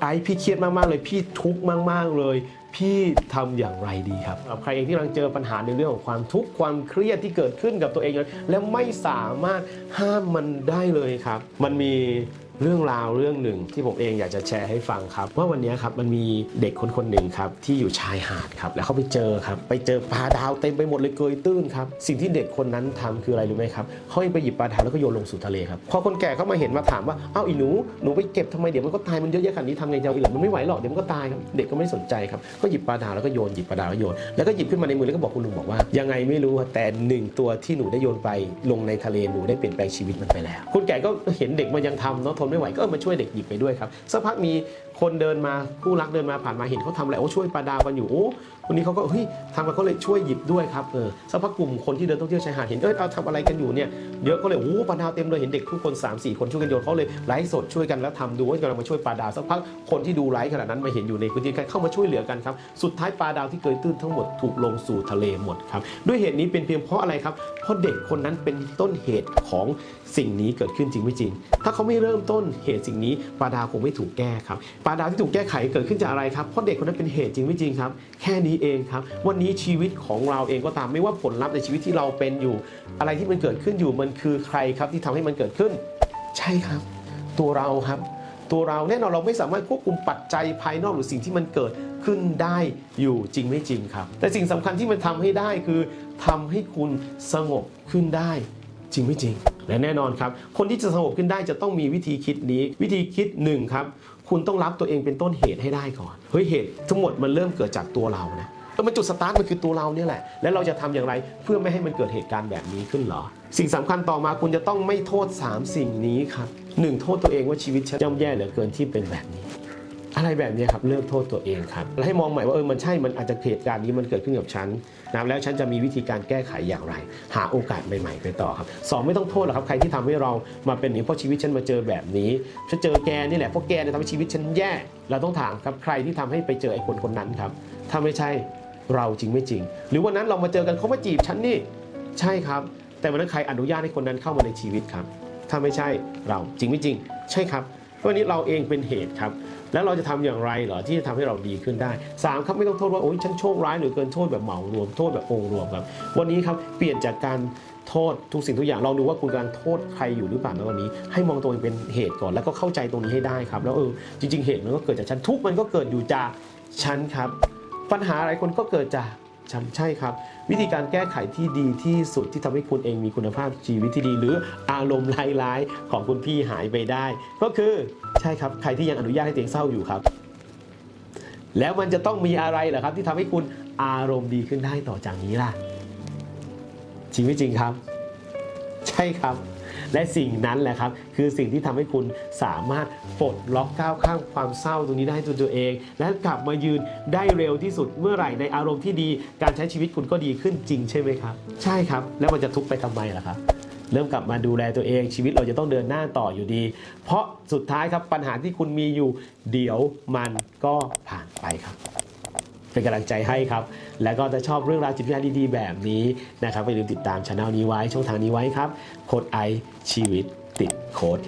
ไอซ์พี่เครียดมาก ๆ เลยพี่ทุกข์มาก ๆ เลย พี่ทำอย่างไรดีครับสำหรับใครเองที่กำลังเจอปัญหาในเรื่องของความทุกข์ความเครียดที่เกิดขึ้นกับตัวเองอยู่แล้วไม่สามารถห้ามมันได้เลยครับ มันมี เรื่องราวเรื่องหนึ่งที่ผมเองอยากจะแชร์ให้ฟังครับ ว่าวันนี้ครับมันมีเด็กคนคนหนึ่งครับที่อยู่ชายหาดครับแล้วเขาไปเจอครับ ไปเจอปลาดาวเต็มไปหมดเลยเกยตื้นครับสิ่งที่เด็กคนนั้นทำคืออะไรรู้ไหมครับเขาไปหยิบปลาดาวแล้วก็โยนลงสู่ทะเลครับพอคนแก่เขามาเห็นมาถามว่าเอ้าอีหนูหนูไปเก็บทำไมเดี๋ยวมันก็ตายมันเยอะแยะขนาดนี้ทำไงจะเอาอีหลังมันไม่ไหวหรอกเดี๋ยวมันก็ตายครับเด็กก็ไม่สนใจครับก็หยิบปลาดาวแล้วก็โยนหยิบปลาดาวแล้วโยนแล้วก็หยิบขึ้นมาในมือแล้วก็บอกคุณลุงบอกว่ายังไงไม่รู้แต่หนึ่งตัวที่หนูได้โยนไปลงในทะเลหนูได้เปลี่ยนแปลงชีวิตมันไปแล้ว คุณแก่ก็เห็นเด็กมันยังทำเนาะนไม่ไหวก็มาช่วยเด็กหยิบไปด้วยครับสักพักมีคนเดินมาคู่รักเดินมาผ่านมาเห็นเขาทำอะไรโอ้ช่วยปลาดาวกันอยู่โอ้ คนนี้เขาก็เฮ้ยทำมาเขาเลยช่วยหยิบด้วยครับเออสักพักกลุ่มคนที่เดินท่องเที่ยวชายหาดเห็นเอ้ยเอาทำอะไรกันอยู่เนี่ยเยอะก็เลยโอ้ปลาดาวเต็มเลยเห็นเด็กทุกคน 3 4 คนช่วยกันโยนเขาเลยไลฟ์สดช่วยกันแล้วทำดูว่ากำลังมาช่วยปลาดาวสักพักคนที่ดูไลฟ์ขนาดนั้นมาเห็นอยู่ในพื้นที่กันเข้ามาช่วยเหลือกันครับสุดท้ายปลาดาวที่เกยตื้นทั้งหมดถูกลงสู่ทะเลหมดครับด้วยเหตุนี้เป็นเพียงเพราะอะไรครับเพราะเด็กคนนั้นเป็นต้นเหตุของสิ่งนี้เกิดขึ้นจริงไม่จริง ถ้าเขาไม่เริ่มต้นเหตุสิ่งนี้ปลาดาวคงไม่ถูกแก้ครับปลาดาวที่ถูกแก้ไขเกิดขึ้นจากอะไรครับเพราะเด็กคนนั้นเป็นเหตุจริงไม่จริงครับแค่นี้เองครับ วันนี้ชีวิตของเราเองก็ตามไม่ว่าผลลัพธ์ในชีวิตที่เราเป็นอยู่ อะไรที่มันเกิดขึ้นอยู่มันคือใครครับที่ทำให้มันเกิดขึ้น ใช่ครับ ตัวเราครับ ตัวเราแน่นอนเราไม่สามารถควบคุมปัจจัยภายนอกหรือสิ่งที่มันเกิดขึ้นได้อยู่จริงไม่จริงครับ แต่สิ่งสำคัญที่มันทำให้ได้คือทำให้คุณสงบขึ้นได้จริงไม่จริงและแน่นอนครับ คนที่จะสงบขึ้นได้จะต้องมีวิธีคิดนี้ วิธีคิดหนึ่งครับ คุณต้องรับตัวเองเป็นต้นเหตุให้ได้ก่อนเฮ้ยเหตุทั้งหมดมันเริ่มเกิดจากตัวเรานะแล้วมันจุดสตาร์ทมันคือตัวเราเนี่ยแหละ แล้วเราจะทำอย่างไรเพื่อไม่ให้มันเกิดเหตุการณ์แบบนี้ขึ้นเหรอ สิ่งสำคัญต่อมาคุณจะต้องไม่โทษ 3 สิ่งนี้ครับหนึ่งโทษตัวเองว่าชีวิตฉันย่ำแย่เหลือเกินที่เป็นแบบนี้ อะไรแบบนี้ครับเลิกโทษตัวเองครับแล้วให้มองใหม่ว่าเออมันใช่มันอาจจะเหตุการณ์นี้มันเกิดขึ้นกับฉันนะแล้วฉันจะมีวิธีการแก้ไขอย่างไร หาโอกาสใหม่ ๆ ไปต่อครับสองไม่ต้องโทษหรอกครับใครที่ทำให้เรามาเป็นอย่างนี้เพราะชีวิตฉันมาเจอแบบนี้ฉันเจอแกนี่แหละเพราะแกเนี่ยทำให้ชีวิตฉันแย่เราต้องถามครับใครที่ทำให้ไปเจอไอ้คนคนนั้นครับถ้าไม่ใช่เราจริงไม่จริง หรือวันนั้นเรามาเจอกันเขามาจีบฉันนี่ใช่ครับ แต่วันนั้นใครอนุญาตให้คนนั้นเข้ามาในชีวิตครับ ถ้าไม่ใช่เราจริงไม่จริง ใช่ครับ วันนี้เราเองเป็นเหตุครับ แล้วเราจะทำอย่างไรเหรอที่จะทำให้เราดีขึ้นได้สามครับไม่ต้องโทษว่าโอ๊ยฉันโชคร้ายหรือเกินโทษแบบเหมารวมโทษแบบองค์รวมครับวันนี้ครับเปลี่ยนจากการโทษทุกสิ่งทุกอย่างลองดูว่าคุณกำลังโทษใครอยู่หรือเปล่าในวันนี้ ให้มองตัวเองเป็นเหตุก่อนแล้วก็เข้าใจตรงนี้ให้ได้ครับ แล้วเออจริง ๆ เหตุมันก็เกิดจากฉันทุกมันก็เกิดอยู่จากฉันครับ ปัญหาอะไรคนก็เกิดจาก ใช่ครับ วิธีการแก้ไขที่ดีที่สุดที่ทำให้คุณเองมีคุณภาพชีวิตที่ดี หรืออารมณ์ร้ายๆของคุณพี่หายไปได้ ก็คือใช่ครับใครที่ยังอนุญาตให้ตัวเองเศร้าอยู่ครับ แล้วมันจะต้องมีอะไรเหรอครับ ที่ทำให้คุณอารมณ์ดีขึ้นได้ต่อจากนี้ล่ะจริงไม่จริงครับ ใช่ครับ และสิ่งนั้นแหละครับ คือสิ่งที่ทำให้คุณสามารถปลดล็อกก้าวข้ามความเศร้าตรงนี้ได้ตัวตัวเอง และกลับมายืนได้เร็วที่สุดเมื่อไหร่ในอารมณ์ที่ดี การใช้ชีวิตคุณก็ดีขึ้นจริงใช่ไหมครับ ใช่ครับ แล้วมันจะทุกข์ไปทำไมล่ะครับเริ่มกลับมาดูแลตัวเองชีวิตเราจะต้องเดินหน้าต่ออยู่ดี เพราะสุดท้ายครับปัญหาที่คุณมีอยู่ เดี๋ยวมันก็ผ่านไปครับ เป็นกำลังใจให้ครับ แล้วก็จะชอบเรื่องราวจิตวิทยาดีๆ แบบนี้นะครับอย่าลืมติดตามช่องนี้ไว้ช่องทางนี้ไว้ครับโค้ดไอชีวิตติดโค้ด